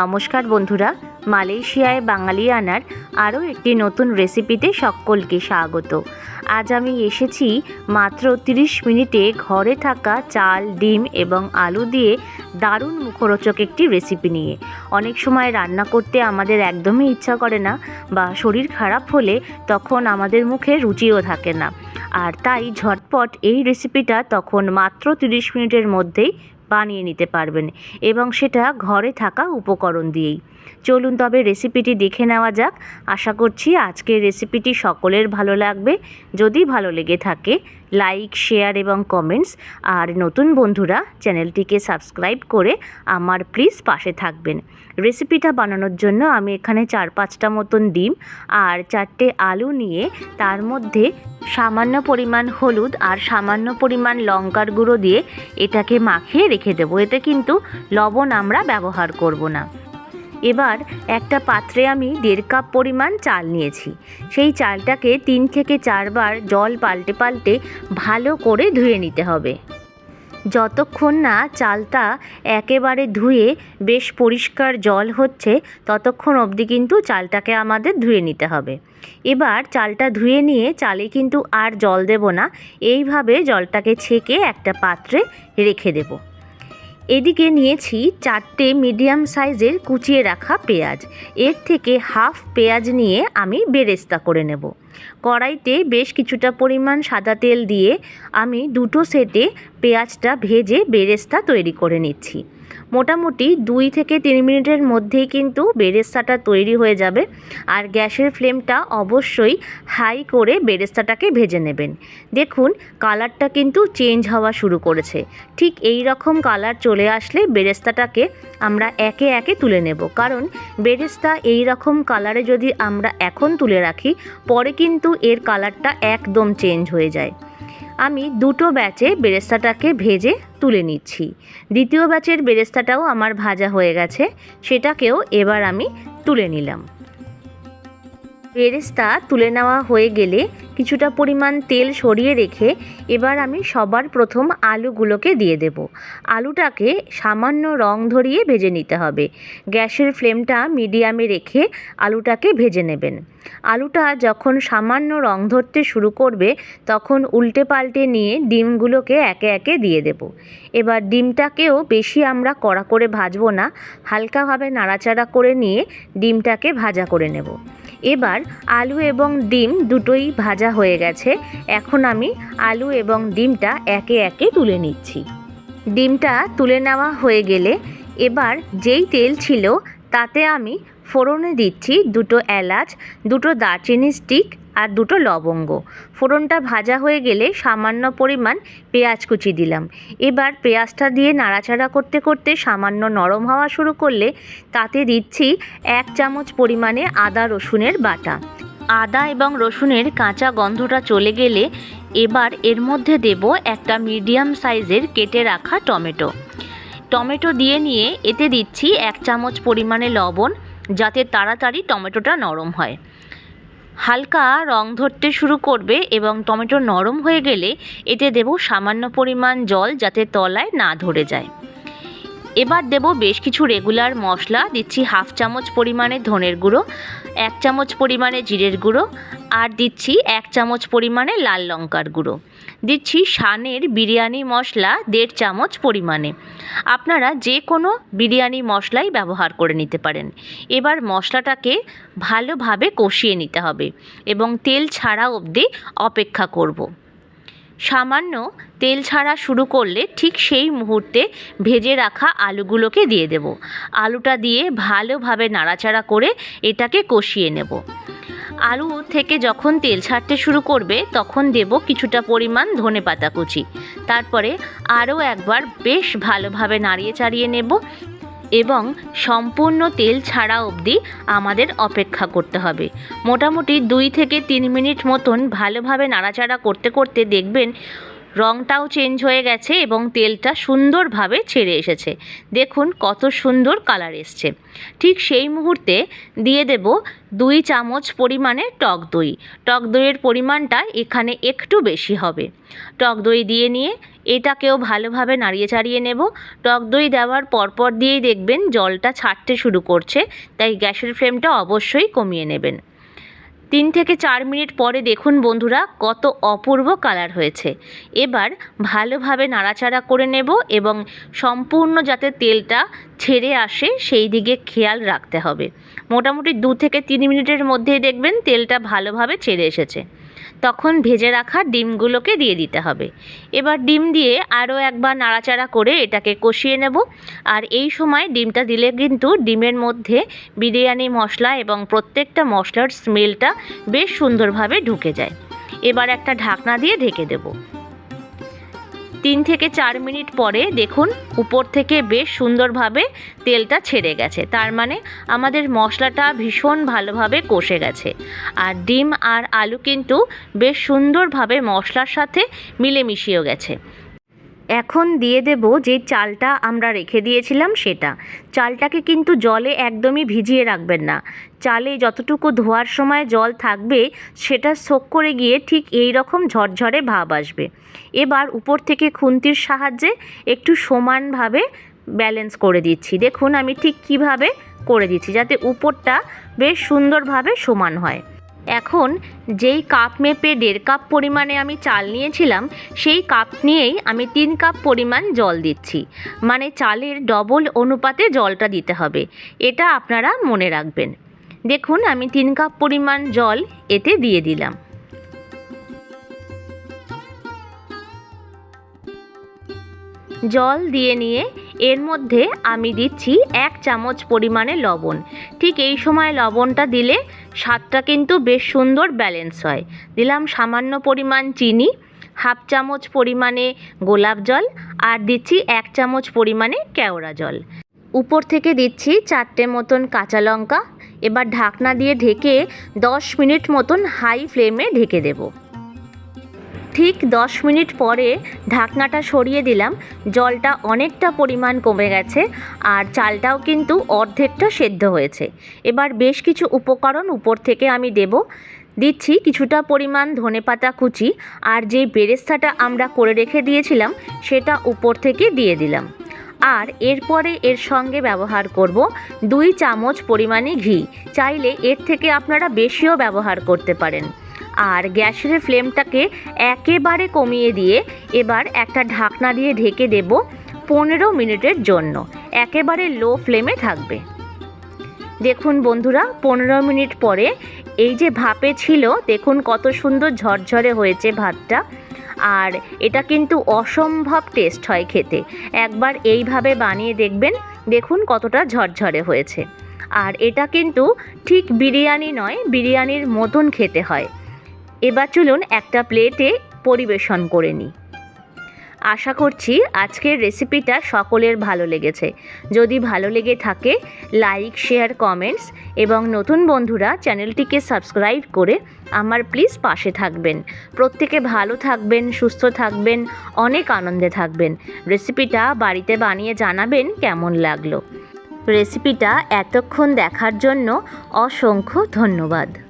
নমস্কার বন্ধুরা, মালয়েশিয়ায় বাঙালিয়ানার আরও একটি নতুন রেসিপিতে সকলকে স্বাগত। আজ আমি এসেছি মাত্র 30 মিনিটে ঘরে থাকা চাল, ডিম এবং আলু দিয়ে দারুণ মুখরোচক একটি রেসিপি নিয়ে। অনেক সময় রান্না করতে আমাদের একদমই ইচ্ছা করে না বা শরীর খারাপ হলে তখন আমাদের মুখে রুচিও থাকে না। আর তাই ঝটপট এই রেসিপিটা তখন মাত্র 30 মিনিটের মধ্যেই বানিয়ে নিতে পারবেন এবং সেটা ঘরে থাকা উপকরণ দিয়েই। চলুন তবে রেসিপিটি দেখে নেওয়া যাক। আশা করছি আজকের রেসিপিটি সকলের ভালো লাগবে। যদি ভালো লেগে থাকে লাইক, শেয়ার এবং কমেন্টস। আর নতুন বন্ধুরা, চ্যানেলটিকে সাবস্ক্রাইব করে আমার প্লিজ পাশে থাকবেন। রেসিপিটা বানানোর জন্য আমি এখানে চার পাঁচটা মতন ডিম আর চারটে আলু নিয়ে তার মধ্যে সামান্য পরিমাণ হলুদ আর সামান্য পরিমাণ লঙ্কার গুঁড়ো দিয়ে এটাকে মাখিয়ে রেখে দেবো। এতে কিন্তু লবণ আমরা ব্যবহার করব না। এবার একটা পাত্রে আমি দেড় কাপ পরিমাণ চাল নিয়েছি। সেই চালটাকে তিন থেকে চারবার জল পাল্টে পাল্টে ভালো করে ধুয়ে নিতে হবে। যতক্ষণ না চালটা একেবারে ধুয়ে বেশ পরিষ্কার জল হচ্ছে, ততক্ষণ অবধি কিন্তু চালটাকে আমাদের ধুয়ে নিতে হবে। এবার চালটা ধুয়ে নিয়ে চালে কিন্তু আর জল দেব না। এইভাবে জলটাকে ছেঁকে একটা পাত্রে রেখে দেবো। এদিকে নিয়েছি চারটে মিডিয়াম সাইজের কুচিয়ে রাখা পেঁয়াজ। এর থেকে হাফ পেঁয়াজ নিয়ে আমি বেরেস্তা করে নেব। কড়াইতে বেশ কিছুটা পরিমাণ সাদা তেল দিয়ে আমি দুটো সেটে পেঁয়াজটা ভেজে বেরেস্তা তৈরি করে নিচ্ছি। মোটামুটি দুই থেকে তিন মিনিটের মধ্যেই কিন্তু বেরেস্তাটা তৈরি হয়ে যাবে। আর গ্যাসের ফ্লেমটা অবশ্যই হাই করে বেরেস্তাটাকে ভেজে নেবেন। দেখুন, কালারটা কিন্তু চেঞ্জ হওয়া শুরু করেছে। ঠিক এই রকম কালার চলে আসলে বেরেস্তাটাকে আমরা একে একে তুলে নেব। কারণ বেরেস্তা এই রকম কালারে যদি আমরা এখন তুলে রাখি, পরে কিন্তু এর কালারটা একদম চেঞ্জ হয়ে যায়। আমি দুটো ব্যাচে বেরেস্তাটাকে ভেজে তুলে নিচ্ছি। দ্বিতীয় ব্যাচের বেরেস্তাটাও আমার ভাজা হয়ে গেছে, সেটাকেও এবার আমি তুলে নিলাম। বেরেস্তা তুলে নেওয়া হয়ে গেলে কিছুটা পরিমাণ তেল সরিয়ে রেখে এবার আমি সবার প্রথম আলুগুলোকে দিয়ে দেব। আলুটাকে সামান্য রং ধরিয়ে ভেজে নিতে হবে। গ্যাসের ফ্লেমটা মিডিয়ামে রেখে আলুটাকে ভেজে নেবেন। আলুটা যখন সামান্য রং ধরতে শুরু করবে, তখন উল্টে পাল্টে নিয়ে ডিমগুলোকে একে একে দিয়ে দেব। এবার ডিমটাকেও বেশি আমরা কড়া করে ভাজবো না, হালকাভাবে নাড়াচাড়া করে নিয়ে ডিমটাকে ভাজা করে নেব। এবার আলু এবং ডিম দুটোই ভাজা হয়ে গেছে। এখন আমি আলু এবং ডিমটা একে একে তুলে নিচ্ছি। ডিমটা তুলে নেওয়া হয়ে গেলে এবার যেই তেল ছিল তাতে আমি ফোড়নে দিচ্ছি দুটো এলাচ, দুটো দারচিনি স্টিক আর দুটো লবঙ্গ। ফোড়নটা ভাজা হয়ে গেলে সামান্য পরিমাণ পেঁয়াজ কুচি দিলাম। এবার পেঁয়াজটা দিয়ে নাড়াচাড়া করতে করতে সামান্য নরম হওয়া শুরু করলে তাতে দিচ্ছি এক চামচ পরিমাণে আদা রসুনের বাটা। আদা এবং রসুনের কাঁচা গন্ধটা চলে গেলে এবার এর মধ্যে দেব একটা মিডিয়াম সাইজের কেটে রাখা টমেটো। টমেটো দিয়ে নিয়ে এতে দিচ্ছি এক চামচ পরিমাণে লবণ, যাতে তাড়াতাড়ি টমেটোটা নরম হয়। হালকা রং ধরতে শুরু করবে এবং টমেটো নরম হয়ে গেলে এতে দেব সামান্য পরিমাণ জল যাতে তলায় না ধরে যায়। এবার দেব বেশ কিছু রেগুলার মশলা, দিচ্ছি হাফ চামচ পরিমাণে ধনের গুঁড়ো, এক চামচ পরিমাণে জিরের গুঁড়ো, আর দিচ্ছি এক চামচ পরিমাণে লাল লঙ্কার গুঁড়ো। দিচ্ছি শানের বিরিয়ানি মশলা দেড় চামচ পরিমাণে। আপনারা যে কোনো বিরিয়ানি মশলাই ব্যবহার করে নিতে পারেন। এবার মশলাটাকে ভালোভাবে কষিয়ে নিতে হবে এবং তেল ছাড়া অবধি অপেক্ষা করব। সামান্য তেল ছাড়া শুরু করলে ঠিক সেই মুহূর্তে ভেজে রাখা আলুগুলোকে দিয়ে দেব। আলুটা দিয়ে ভালোভাবে নাড়াচাড়া করে এটাকে কষিয়ে নেব। আলু থেকে যখন তেল ছাড়তে শুরু করবে, তখন দেব কিছুটা পরিমাণ ধনে পাতা কুচি। তারপরে আরও একবার বেশ ভালোভাবে নাড়িয়ে চাড়িয়ে নেব এবং সম্পূর্ণ তেল ছাড়া অবধি আমাদের অপেক্ষা করতে হবে। মোটামুটি দুই থেকে তিন মিনিট মতন ভালোভাবে নাড়াচাড়া করতে করতে দেখবেন রঙটাও চেঞ্জ হয়ে গেছে এবং তেলটা সুন্দরভাবে ছেড়ে এসেছে। দেখুন কত সুন্দর কালার এসছে। ঠিক সেই মুহূর্তে দিয়ে দেব দুই চামচ পরিমাণে টক দই। টক দইয়ের পরিমাণটা এখানে একটু বেশি হবে। টক দই দিয়ে নিয়ে এটাকেও ভালোভাবে নাড়িয়ে চাড়িয়ে নেব। টক দই দেওয়ার পরপর দিয়েই দেখবেন জলটা ছাড়তে শুরু করছে, তাই গ্যাসের ফ্লেমটা অবশ্যই কমিয়ে নেবেন। তিন থেকে চার মিনিট পরে দেখুন বন্ধুরা, কত অপূর্ব কালার হয়েছে। এবার ভালোভাবে নাড়াচাড়া করে নেব এবং সম্পূর্ণ যাতে তেলটা ছেড়ে আসে, সেই দিকে খেয়াল রাখতে হবে। মোটামুটি দু থেকে তিন মিনিটের মধ্যেই দেখবেন তেলটা ভালোভাবে ছেড়ে এসেছে। তখন ভেজে রাখা ডিমগুলোকে দিয়ে দিতে হবে। এবার ডিম দিয়ে আরও একবার নাড়াচাড়া করে এটাকে কষিয়ে নেব। আর এই সময় ডিমটা দিলে কিন্তু ডিমের মধ্যে বিরিয়ানি মশলা এবং প্রত্যেকটা মশলার স্মেলটা বেশ সুন্দরভাবে ঢুকে যায়। এবার একটা ঢাকনা দিয়ে ঢেকে দেব। তিন থেকে চার মিনিট পরে দেখুন, উপর থেকে বেশ সুন্দরভাবে তেলটা ছেড়ে গেছে। তার মানে আমাদের মশলাটা ভীষণ ভালোভাবে কষে গেছে। আর ডিম আর আলু কিন্তু বেশ সুন্দরভাবে মশলার সাথে মিলেমিশিয়েও গেছে। এখন দিয়ে দেব যে চালটা আমরা রেখে দিয়েছিলাম সেটা। চালটাকে কিন্তু জলে একদমই ভিজিয়ে রাখবেন না। চালে যতটুকু ধোয়ার সময় জল থাকবে, সেটা সোক করে গিয়ে ঠিক এই রকম ঝরঝরে ভাব আসবে। এবার উপর থেকে খুন্তির সাহায্যে একটু সমানভাবে ব্যালেন্স করে দিচ্ছি। দেখুন আমি ঠিক কীভাবে করে দিচ্ছি, যাতে উপরটা বেশ সুন্দরভাবে সমান হয়। এখন যেই কাপ মেপে দেড় কাপ পরিমাণে আমি চাল নিয়েছিলাম, সেই কাপ নিয়েই আমি তিন কাপ পরিমাণ জল দিচ্ছি। মানে চালের ডবল অনুপাতে জলটা দিতে হবে। এটা আপনারা মনে রাখবেন। দেখুন, আমি তিন কাপ পরিমাণ জল এতে দিয়ে দিলাম। জল দিয়ে নিয়ে এর মধ্যে আমি দিচ্ছি এক চামচ পরিমাণে লবণ। ঠিক এই সময় লবণটা দিলে স্বাদটা কিন্তু বেশ সুন্দর ব্যালেন্স হয়। দিলাম সামান্য পরিমাণ চিনি, হাফ চামচ পরিমাণে গোলাপ জল আর দিচ্ছি এক চামচ পরিমাণে কেওড়া জল। উপর থেকে দিচ্ছি চারটে মতন কাঁচা লঙ্কা। এবার ঢাকনা দিয়ে ঢেকে দশ মিনিট মতন হাই ফ্লেমে ঢেকে দেবো। ঠিক দশ মিনিট পরে ঢাকনাটা সরিয়ে দিলাম। জলটা অনেকটা পরিমাণ কমে গেছে আর চালটাও কিন্তু অর্ধেকটা সেদ্ধ হয়েছে। এবার বেশ কিছু উপকরণ উপর থেকে আমি দেব। দিচ্ছি কিছুটা পরিমাণ ধনেপাতা কুচি আর যে বেরেস্তাটা আমরা করে রেখে দিয়েছিলাম সেটা উপর থেকে দিয়ে দিলাম। আর এরপরে এর সঙ্গে ব্যবহার করব দুই চামচ পরিমাণে ঘি। চাইলে এর থেকে আপনারা বেশিও ব্যবহার করতে পারেন। আর গ্যাসের ফ্লেমটাকে একেবারে কমিয়ে দিয়ে এবার একটা ঢাকনা দিয়ে ঢেকে দেব পনেরো মিনিটের জন্য। একেবারে লো ফ্লেমে থাকবে। দেখুন বন্ধুরা, পনেরো মিনিট পরে এই যে ভাপে ছিল, দেখুন কত সুন্দর ঝরঝরে হয়েছে ভাতটা। আর এটা কিন্তু অসম্ভব টেস্ট হয় খেতে। একবার এইভাবে বানিয়ে দেখবেন, দেখুন কতটা ঝরঝরে হয়েছে। আর এটা কিন্তু ঠিক বিরিয়ানি নয়, বিরিয়ানির মতন খেতে হয়। এবার চলুন একটা প্লেটে পরিবেশন করে নিই। আশা করছি আজকের রেসিপিটা সকলের ভালো লেগেছে। যদি ভালো লেগে থাকে, লাইক, শেয়ার, কমেন্টস এবং নতুন বন্ধুরা চ্যানেলটিকে সাবস্ক্রাইব করে আমার প্লিজ পাশে থাকবেন। প্রত্যেকে ভালো থাকবেন, সুস্থ থাকবেন, অনেক আনন্দে থাকবেন। রেসিপিটা বাড়িতে বানিয়ে জানাবেন কেমন লাগল? রেসিপিটা এতক্ষণ দেখার জন্য অসংখ্য ধন্যবাদ।